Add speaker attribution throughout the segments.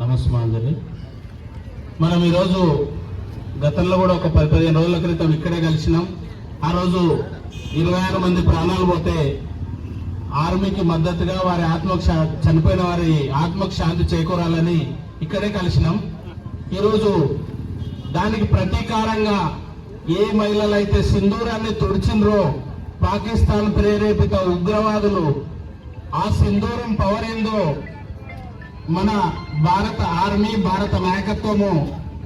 Speaker 1: నమస్మాంజలి మనం ఈరోజు గతంలో కూడా ఒక పది పదిహేను రోజుల క్రితం ఇక్కడే కలిసినాం. ఆ రోజు ఇరవై ఆరు మంది ప్రాణాలు పోతే ఆర్మీకి మద్దతుగా వారి ఆత్మకు చనిపోయిన వారి ఆత్మకు శాంతి చేకూరాలని ఇక్కడే కలిసినాం. ఈరోజు దానికి ప్రతీకారంగా ఏ మహిళలైతే సింధూరాన్ని తుడిచిండ్రో పాకిస్తాన్ ప్రేరేపిత ఉగ్రవాదులు ఆ సింధూరం పవర్ ఏందో మన భారత ఆర్మీ భారత నాయకత్వము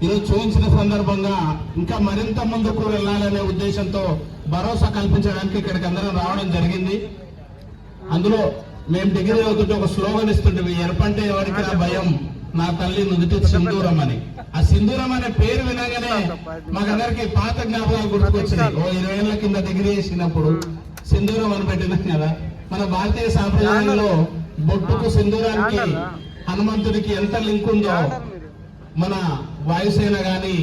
Speaker 1: ఈరోజు చూపించిన సందర్భంగా ఇంకా మరింత ముందుకు వెళ్ళాలనే ఉద్దేశంతో భరోసా కల్పించడానికి ఇక్కడికి అందరం రావడం జరిగింది. అందులో మేము డిగ్రీ అవుతుంటే ఒక స్లోగన్ ఇస్తుంటే ఎరపంటే ఎవరికి భయం నా తల్లి నుదుటి సింధూరం అని. ఆ సింధూరం అనే పేరు వినగానే మాకందరికి పాత జ్ఞాపకాలు గుర్తుకొచ్చినాయి. ఓ ఇరవై ఏళ్ళ కింద డిగ్రీ చేసినప్పుడు సింధూరం అని పెట్టినాం కదా. మన భారతీయ సాంప్రదాయంలో బొట్టుకు సింధూరానికి హనుమంతుడికి ఎంత లింక్ ఉందో మన వాయుసేన గాని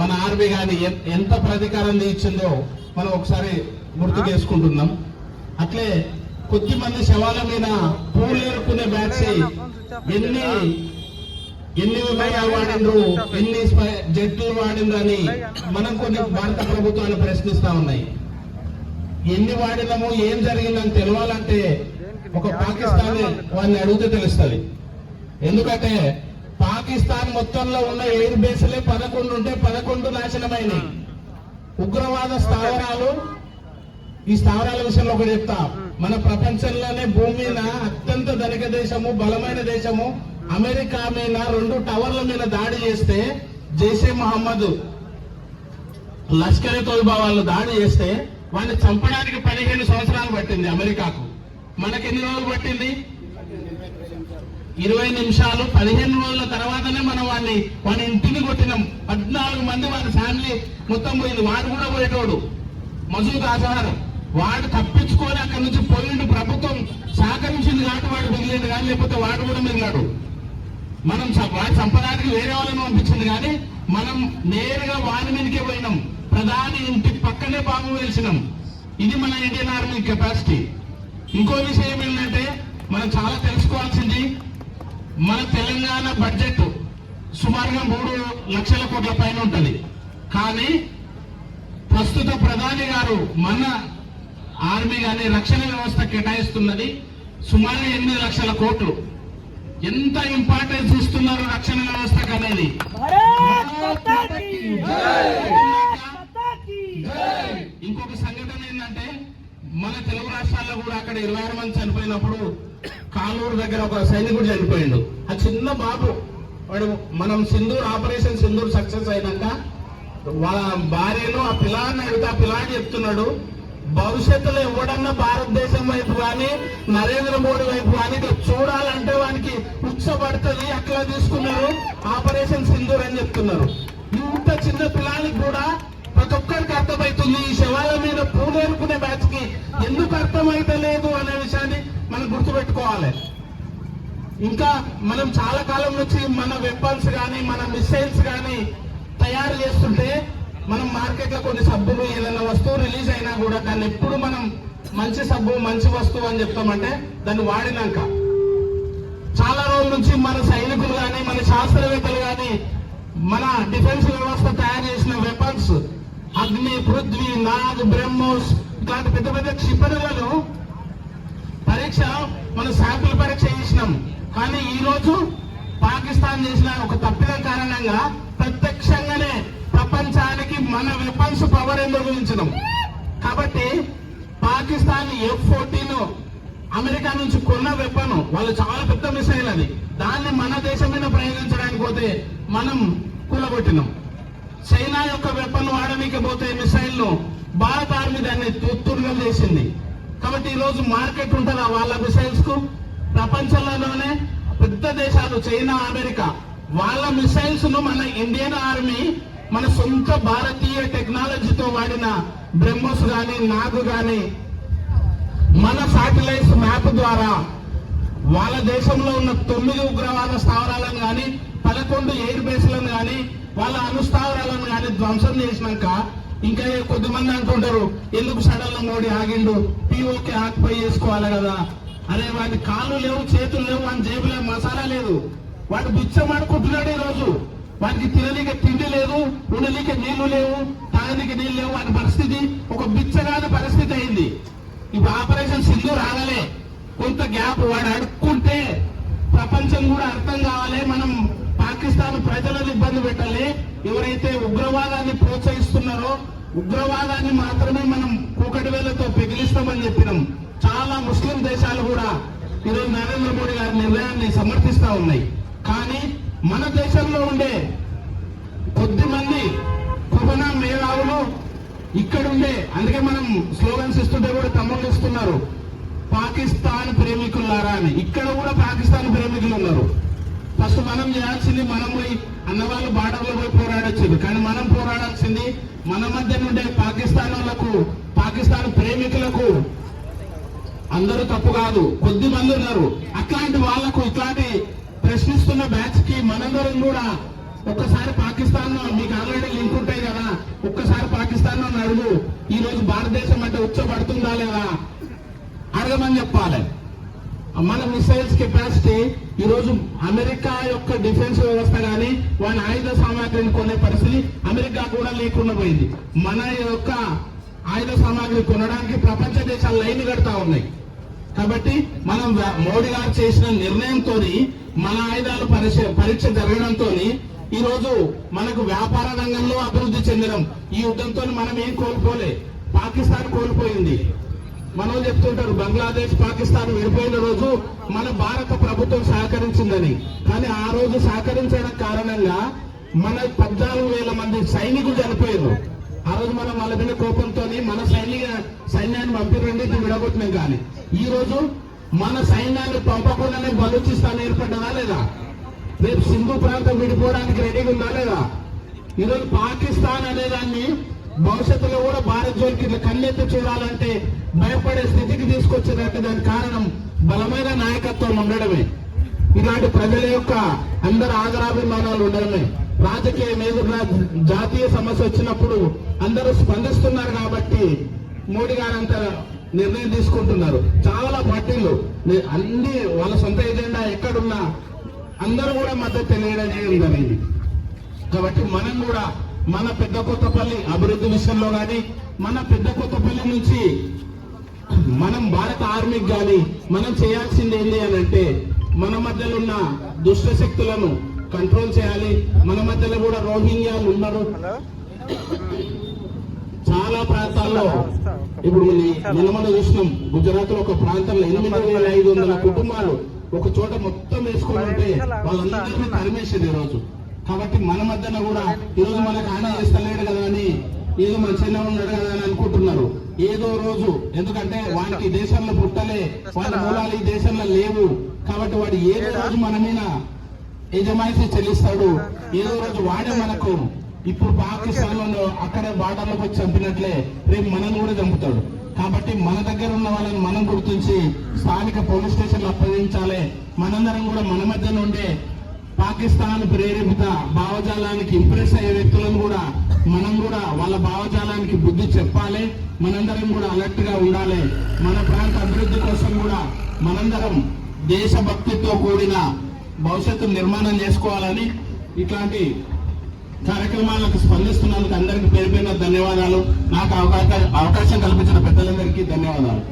Speaker 1: మన ఆర్మీ గాని ఎంత ప్రతీకారం ఇచ్చిందో మనం ఒకసారి గుర్తు చేసుకుంటున్నాం. అట్లే కొద్ది మంది శవాల మీద పూలు ఏరుకునే బ్యాచ్ ఎన్ని ఎన్ని విమానాలు వాడిండ్రు ఎన్ని జట్లు వాడిండ్రు అని మనం కొన్ని భారత ప్రభుత్వాన్ని ప్రశ్నిస్తా ఉన్నాయి. ఎన్ని వాడినాము ఏం జరిగిందని తెలవాలంటే ఒక పాకిస్తాన్ వాడిని అడిగితే తెలుస్తుంది. ఎందుకంటే పాకిస్తాన్ మొత్తంలో ఉన్న ఎయిర్ బేస్లే పదకొండు ఉంటే పదకొండు నాశనమైనవి ఉగ్రవాద స్థావరాలు ఈ స్థావరాల విషయంలో ఒకటి చెప్తా. మన ప్రపంచంలోనే భూమి మీద అత్యంత ధనిక దేశము బలమైన దేశము. అమెరికా మీద రెండు టవర్ల మీద దాడి చేస్తే జైషే మహమ్మద్ లష్కరే తోయిబా వాళ్ళు దాడి చేస్తే వాళ్ళని చంపడానికి పదిహేను సంవత్సరాలు పట్టింది అమెరికాకు. మనకి ఎన్ని రోజులు పట్టింది? ఇరవై నిమిషాలు పదిహేను రోజుల తర్వాతనే మనం వాడిని వాడి ఇంటిని కొట్టినాం. పద్నాలుగు మంది వాడి ఫ్యామిలీ మొత్తం పోయింది. వాడు కూడా పోయేటోడు. మసూద్ అజహార్ వాడు తప్పించుకొని అక్కడి నుంచి పోయిండు. ప్రభుత్వం సహకరించింది కాబట్టి వాడు మిగిలింది కానీ లేకపోతే వాడు కూడా మిగిలాడు. మనం చ- వాడి సంపదానికి వేరే వాళ్ళని పంపించింది కానీ మనం నేరుగా వాని మీదకే పోయినాం. ప్రధాని ఇంటి పక్కనే బాంబు వేసినాం ఇది మన ఇండియన్ ఆర్మీ కెపాసిటీ. ఇంకో విషయం ఏంటంటే మనం చాలా తెలుసుకోవాల్సింది మన తెలంగాణ బడ్జెట్ సుమారుగా మూడు లక్షల కోట్ల పైన ఉంటుంది. కానీ ప్రస్తుత ప్రధాని గారు మన ఆర్మీ కానీ రక్షణ వ్యవస్థ కేటాయిస్తున్నది సుమారు ఎనిమిది లక్షల కోట్లు. ఎంత ఇంపార్టెన్స్ ఇస్తున్నారు రక్షణ వ్యవస్థకు అనేది? ఇంకొక సంఘటన ఏంటంటే మన తెలుగు రాష్ట్రాల్లో కూడా అక్కడ ఇరవై ఆరు మంది చనిపోయినప్పుడు కానూరు దగ్గర ఒక సైనికుడు చనిపోయిండు. ఆ చిన్న బాబు వాడు మనం సింధూర్ ఆపరేషన్ సింధూర్ సక్సెస్ అయినాక వాళ్ళ భార్యను ఆ పిల్లాన్ని అడిగితే ఆ పిల్లాడు చెప్తున్నాడు భవిష్యత్తులో ఎవడన్నా భారతదేశం వైపు కానీ నరేంద్ర మోడీ వైపు కానీ చూడాలంటే వానికి ఉత్సపడుతుంది అట్లా తీసుకున్నారు ఆపరేషన్ సింధూర్ అని చెప్తున్నారు. ఇంత చిన్న పిల్లానికి కూడా ప్రతి ఒక్కరికి అర్థమవుతుంది ఈ శవాల మీద పూలేరుకునే బ్యాచ్కి ఎందుకు అర్థమైతలేదు అనే విషయాన్ని మనం గుర్తుపెట్టుకోవాలి. ఇంకా మనం చాలా కాలం నుంచి మన వెపన్స్ కానీ మన మిసైల్స్ కానీ తయారు చేస్తుంటే మనం మార్కెట్లో కొన్ని సబ్బులు ఏదైనా వస్తువు రిలీజ్ అయినా కూడా దాన్ని ఎప్పుడు మనం మంచి సబ్బు మంచి వస్తువు అని చెప్తామంటే దాన్ని వాడినాక. చాలా రోజుల నుంచి మన సైనికులు కానీ మన శాస్త్రవేత్తలు కానీ మన డిఫెన్స్ వ్యవస్థ తయారు చేసిన వెపన్స్ అగ్ని పృథ్వీ నాగ్ బ్రహ్మోస్ ఇట్లాంటి పెద్ద పెద్ద క్షిపణులను పరీక్ష మనం శాంపుల్ పరీక్ష చేసినాం. కానీ ఈ రోజు పాకిస్తాన్ చేసిన ఒక తప్పిదం కారణంగా ప్రత్యక్షంగానే ప్రపంచానికి మన వెపన్స్ పవర్ ఏందో గురించడం కాబట్టి పాకిస్తాన్ ఎఫ్ ఫోర్టీన్ అమెరికా నుంచి కొన్న వెపన్ వాళ్ళు చాలా పెద్ద మిసైల్ అది. దాన్ని మన దేశం మీద ప్రయోగించడానికి పోతే మనం కూలగొట్టినాం. చైనా యొక్క వెపన్ వాడడానికి పోతే భారత ఆర్మీ దాన్ని తుత్తుడుగా చేసింది. కాబట్టి ఈరోజు మార్కెట్ ఉంటుందా వాళ్ళ మిసైల్స్కు? ప్రపంచంలోనే పెద్ద దేశాలు చైనా అమెరికా. వాళ్ళ మిసైల్స్ను మన ఇండియన్ ఆర్మీ మన సొంత భారతీయ టెక్నాలజీతో వాడిన బ్రహ్మోస్ గాని నాగు గాని మన శాటిలైట్స్ మ్యాప్ ద్వారా వాళ్ళ దేశంలో ఉన్న తొమ్మిది ఉగ్రవాద స్థావరాలను కానీ పదకొండు ఎయిర్ బేస్లను కానీ వాళ్ళ అనుస్థావరాలను కానీ ధ్వంసం చేసినాక ఇంకా కొద్దిమంది అంటుంటారు ఎందుకు సడన్ మోడీ ఆగిండు? పిఓకే ఆక్యుపై చేసుకోవాలి కదా. అరే వాటి కాళ్ళు లేవు చేతులు లేవు అని జేబులో మసాలా లేదు. వాడు బిచ్చమాడుకుంటున్నాడు ఈ రోజు వాడికి తినలేక తిండి లేదు ఉండనీకి నీళ్ళు లేవు తాగనీకి నీళ్ళు లేవు వాడి పరిస్థితి ఒక బిచ్చగాని పరిస్థితి అయింది. ఇప్పుడు ఆపరేషన్ సింధు రాగలే కొంత గ్యాప్ వాడు అడుక్కుంటే ప్రపంచం కూడా అర్థం కావాలి మనం పాకిస్తాన్ ప్రజలను ఇబ్బంది పెట్టాలి. ఎవరైతే ఉగ్రవాదాన్ని ప్రోత్సహిస్తున్నారో ఉగ్రవాదాన్ని మాత్రమే మనం కూకటి వేలతో పెగిలిస్తామని చెప్పినాం. చాలా ముస్లిం దేశాలు కూడా ఈరోజు నరేంద్ర మోడీ గారి నిర్ణయాన్ని సమర్థిస్తా ఉన్నాయి. కానీ మన దేశంలో ఉండే కొద్ది మంది కుబనా మేధావులు ఇక్కడ ఉండే అందుకే మనం స్లోగన్స్ ఇస్తుంటే కూడా తమ్ముళ్ళు ఇస్తున్నారు. పాకిస్తాన్ ప్రేమికులారా అని. ఇక్కడ కూడా పాకిస్తాన్ ప్రేమికులు ఉన్నారు. ఫస్ట్ మనం చేయాల్సింది మనం పోయి అన్నవాళ్ళు బార్డర్లో పోయి పోరాడొచ్చింది. కానీ మనం పోరాడాల్సింది మన మధ్య నుండే పాకిస్తాన్ వాళ్ళకు పాకిస్తాన్ ప్రేమికులకు. అందరూ తప్పు కాదు. కొద్ది మంది ఉన్నారు. అట్లాంటి వాళ్ళకు ఇట్లాంటి ప్రశ్నిస్తున్న బ్యాచ్కి మనందరం కూడా ఒక్కసారి పాకిస్తాన్ మీకు ఆల్రెడీ లింక్ ఉంటాయి కదా ఒక్కసారి పాకిస్తాన్ అడుగు. ఈ రోజు భారతదేశం అంటే ఉచ్చబడుతుందా లేదా? అడగమని చెప్పాలి. మన మిసైల్స్ కెపాసిటీ ఈ రోజు అమెరికా యొక్క డిఫెన్స్ వ్యవస్థ కానీ వాని ఆయుధ సామాగ్రిని కొనే పరిస్థితి అమెరికా కూడా లేకుండా పోయింది. మన యొక్క ఆయుధ సామాగ్రి కొనడానికి ప్రపంచ దేశాలు లైన్ కడతా ఉన్నాయి. కాబట్టి మనం మోడీ గారు చేసిన నిర్ణయంతో మన ఆయుధాలు పరీక్ష పరీక్ష జరగడంతో ఈ రోజు మనకు వ్యాపార రంగంలో అభివృద్ధి చెందడం ఈ యుద్ధంతో మనం ఏం కోల్పోలే. పాకిస్తాన్ కోల్పోయింది. మనం చెప్తుంటారు బంగ్లాదేశ్ పాకిస్తాన్ విడిపోయిన రోజు మన భారత ప్రభుత్వం సహకరించిందని. కానీ ఆ రోజు సహకరించడం కారణంగా మన పద్నాలుగు వేల మంది సైనికులు చనిపోయారు ఆ రోజు మనం వాళ్ళ మీద కోపంతో మన సైనిక సైన్యాన్ని పంపిరండి విడగొట్టినాం కానీ. ఈ రోజు మన సైన్యాన్ని పంపకుండానే బలూచిస్తాన్ ఏర్పడ్డదా లేదా? రేపు సింధు ప్రాంతం విడిపోవడానికి రెడీగా ఉందా లేదా? ఈరోజు పాకిస్తాన్ అనే దాన్ని భవిష్యత్తులో కూడా భారత్ జోలికి ఇట్లా కన్నెత్తి చూడాలంటే భయపడే స్థితికి తీసుకొచ్చేదంటే దానికి కారణం బలమైన నాయకత్వం ఉండడమే. ఇలాంటి ప్రజల యొక్క అందరు ఆదరాభిమానాలు ఉండడమే. రాజకీయం ఎదురుగా జాతీయ సమస్య వచ్చినప్పుడు అందరూ స్పందిస్తున్నారు కాబట్టి మోడీ గారు అంత నిర్ణయం తీసుకుంటున్నారు. చాలా పార్టీలు అన్ని వాళ్ళ సొంత ఎజెండా ఎక్కడున్నా అందరూ కూడా మద్దతు తెలియడం జరిగింది. కాబట్టి మనం కూడా మన పెద్ద కొత్తపల్లి అభివృద్ధి విషయంలో కానీ మన పెద్ద కొత్తపల్లి నుంచి మనం భారత ఆర్మీకి కానీ మనం చేయాల్సింది ఏంటి అని అంటే మన మధ్యలో ఉన్న దుష్ట శక్తులను కంట్రోల్ చేయాలి. మన మధ్యలో కూడా రోహింగ్యాలు ఉన్నారు. చాలా ప్రాంతాల్లో ఇప్పుడు మన- చూసినాం. గుజరాత్లో ఒక ప్రాంతంలో ఎనిమిది వేల ఐదు వందల కుటుంబాలు ఒక చోట మొత్తం వేసుకుని ఉంటే వాళ్ళందరినీ తరిమేసింది ఈరోజు రోజు. కాబట్టి మన మధ్యన కూడా ఈ రోజు మనకు హాని చేస్తలేడు కదా అని ఏదో మన చిన్న ఉన్నాడు కదా అని అనుకుంటున్నారు. ఏదో రోజు ఎందుకంటే వాడికి దేశంలో పుట్టలే వాడి మూలాలు ఈ దేశంలో లేవు. కాబట్టి వాడు ఏదో రోజు మన మీద యజమాయితీ చెల్లిస్తాడు. ఏదో రోజు వాడే మనకు ఇప్పుడు పాకిస్తాన్లో అక్కడే బార్డర్లోకి వచ్చి చంపినట్లే రేపు మనల్ని కూడా చంపుతాడు. కాబట్టి మన దగ్గర ఉన్న వాళ్ళని మనం గుర్తించి స్థానిక పోలీస్ స్టేషన్లు అప్పగించాలి. మనందరం కూడా మన మధ్య ఉండే పాకిస్తాన్ ప్రేరేపిత భావజాలానికి ఇంప్రెస్ అయ్యే వ్యక్తులను కూడా మనం కూడా వాళ్ళ భావజాలానికి బుద్ధి చెప్పాలి. మనందరం కూడా అలర్ట్గా ఉండాలి. మన ప్రాంత అభివృద్ధి కోసం కూడా మనందరం దేశభక్తితో కూడిన భవిష్యత్తు నిర్మాణం చేసుకోవాలని ఇట్లాంటి కార్యక్రమాలకు స్పందిస్తున్నందుకు అందరికీ పేరు పేరున ధన్యవాదాలు. నాకు అవకాశం అవకాశం కల్పించిన పెద్దలందరికీ ధన్యవాదాలు.